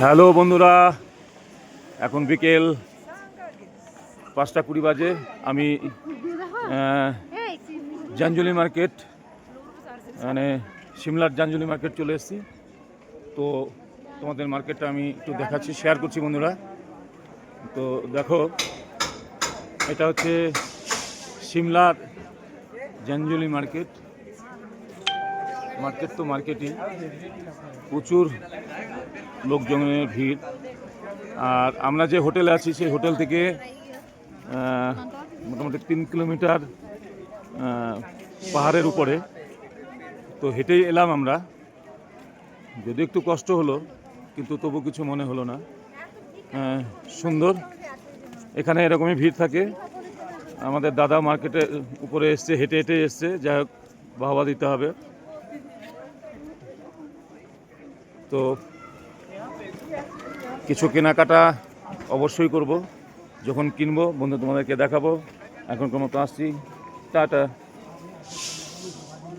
Hello বন্ধুরা, এখন বিকেল পাঁচটা কুড়ি বাজে। আমি জাঞ্জলি মার্কেট মানে সিমলার জাঞ্জলি মার্কেট চলে এসেছি। তো তোমাদের মার্কেটটা আমি একটু দেখাচ্ছি শেয়ার করছি বন্ধুরা। তো দেখো, এটা হচ্ছে সিমলার জাঞ্জলি মার্কেট। মার্কেট তো মার্কেটই প্রচুর লোকজনের ভিড়। আর আমরা যে হোটেলে আছি, সেই হোটেল থেকে মোটামুটি তিন কিলোমিটার পাহাড়ের উপরে। তো হেঁটেই এলাম আমরা। যদি একটু কষ্ট হলো, কিন্তু তবু কিছু মনে হলো না। সুন্দর। এখানে এরকমই ভিড় থাকে। আমাদের দাদা মার্কেটের উপরে এসছে, হেঁটে হেঁটে এসছে। যাই হোক, বাহবা দিতে হবে। তো কিছু কেনাকাটা অবশ্যই করব। যখন কিনবো বন্ধু তোমাদেরকে দেখাবো। এখন কোনো তো আসছি টাটা।